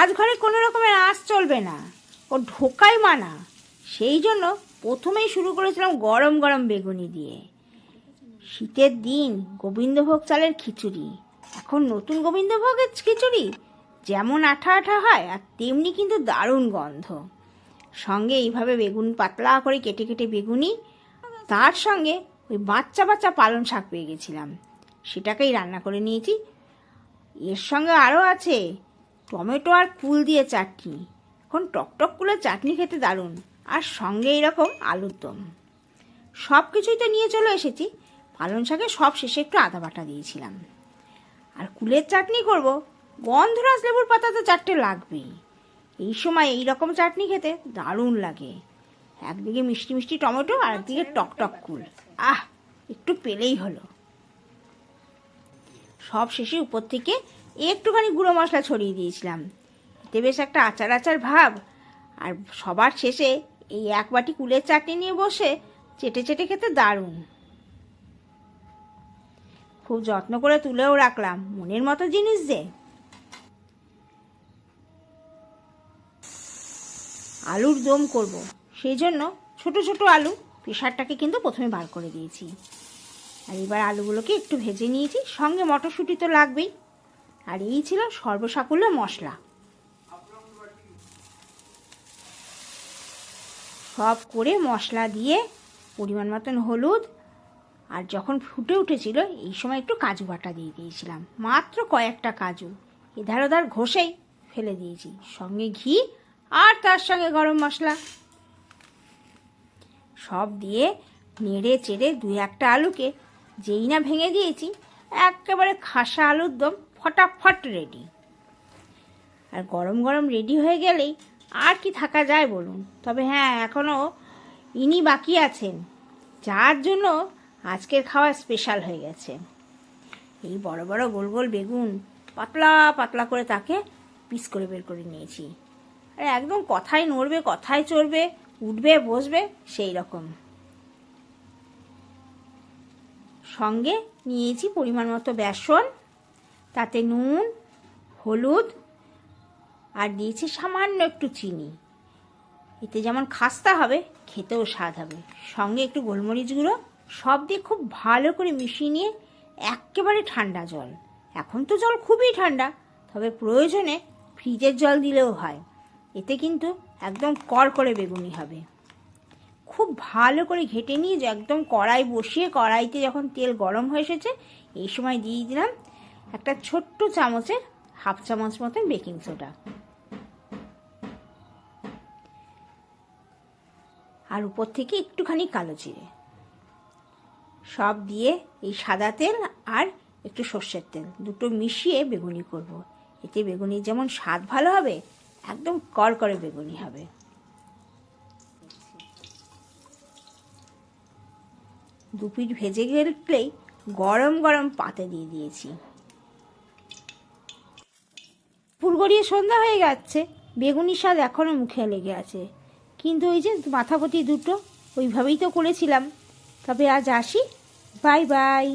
আজ ঘরে কোনো রকমের আঁচ চলবে না। ও ঢোকাই মানা। সেই জন্য প্রথমেই শুরু করেছিলাম গরম গরম বেগুনি দিয়ে। শীতের দিন গোবিন্দভোগ চালের খিচুড়ি। এখন নতুন গোবিন্দভোগের খিচুড়ি যেমন আঠা আঠা হয় আর তেমনি কিন্তু দারুণ গন্ধ। সঙ্গে এইভাবে বেগুন পাতলা করে কেটে কেটে বেগুনি, তার সঙ্গে ওই বাচ্চা বাচ্চা পালং শাক পেয়ে গেছিলাম। সেটাকেই রান্না করে নিয়েছি। এর সঙ্গে আরও আছে টমেটো আর ফুল দিয়ে চাটনি। এখন টকটক করে চাটনি খেতে দারুণ, আর সঙ্গে এরকম আলুর দম। সব কিছুই তো নিয়ে চলে এসেছি, পালং শাকে সব শেষে একটু আদা বাটা দিয়েছিলাম। আর কুলের চাটনি করব, গন্ধরাজ লেবুর পাতা তো চারটে লাগবেই এই সময় এই রকম চাটনি খেতে দারুণ লাগে। একদিকে মিষ্টি মিষ্টি টমেটো, আর একদিকে টক টক কুল। আহ, একটু পেলেই হলো। সব শেষে উপর থেকে একটুখানি গুঁড়ো মশলা ছড়িয়ে দিয়েছিলাম। এতে বেশ একটা আচার আচার ভাব। আর সবার শেষে এই এক বাটি কুলের চাটনি নিয়ে বসে চেটে চেটে খেতে দারুণ। খুব যত্ন করে তুলেও রাখলাম, মনের মতো জিনিস যে। আলুর দম করব, সেই জন্য ছোট ছোট আলু প্রেশারটাকে কিন্তু প্রথমে বার করে দিয়েছি। আর এবার আলুগুলোকে একটু ভেজে নিয়েছি, সঙ্গে মটরশুঁটি তো লাগবেই। আর এই ছিল সর্বসাকুল্য মশলা। সব করে মশলা দিয়ে পরিমাণ মতন হলুদ, আর যখন ফুটে উঠেছিল, এই সময় একটু কাজু বাটা দিয়ে দিয়েছিলাম। মাত্র কয়েকটা কাজু। এধার ওধার ঘষেই ফেলে দিয়েছি। সঙ্গে ঘি আর তার সঙ্গে গরম মশলা। সব দিয়ে নেড়ে চেড়ে দু একটা আলুকে যেই না ভেঙে দিয়েছি, একেবারে খাসা আলুর দম ফটাফট রেডি আর গরম গরম রেডি হয়ে গেলেই আর কি থাকা যায় বলুন। তবে হ্যাঁ এখনও ইনি বাকি আছেন, যার জন্য আজকের খাওয়া স্পেশাল হয়ে গেছে। এই বড় বড় গোল গোল বেগুন পাতলা পাতলা করে তাকে পিস করে বের করে নিয়েছি। আর একদম কথায় নড়বে কথায় চড়বে, উঠবে, বসবে, সেই রকম। সঙ্গে নিয়েছি পরিমাণ মতো বেসন তাতে নুন, হলুদ, আর দিয়েছি সামান্য একটু চিনি। এতে যেমন খাস্তা হবে, খেতেও স্বাদ হবে। সঙ্গে একটু গোলমরিচ গুঁড়ো, সব দিয়ে খুব ভালো করে মিশিয়ে নিয়ে একেবারে ঠান্ডা জল। এখন তো জল খুবই ঠান্ডা, তবে প্রয়োজনে ফ্রিজের জল দিলেও হয়। এতে কিন্তু একদম কর করে বেগুনি হবে। খুব ভালো করে ঘেটে নিয়ে একদম কড়াই বসিয়ে কড়াইতে যখন তেল গরম হয়ে এসেছে, এই সময় দিয়ে দিলাম একটা ছোট্ট চামচের হাফ চামচ মতন বেকিং সোডা। আর উপর থেকে একটুখানি কালো জিরে। সব দিয়ে এই সাদা তেল আর একটু সর্ষের তেল, দুটো মিশিয়ে বেগুনি করব। এতে বেগুনি যেমন স্বাদ ভালো হবে, একদম করে বেগুনি হবে। দু পিঠ ভেজে গেলেই গরম গরম পাতে দিয়ে দিয়েছি। পুর গড়িয়ে সন্ধ্যা হয়ে যাচ্ছে। বেগুনি স্বাদ এখনও মুখে লেগে আছে। কিন্তু ওই যে মাথাপতি দুটো, ওইভাবেই তো করেছিলাম। তবে আজ আসি। Bye bye.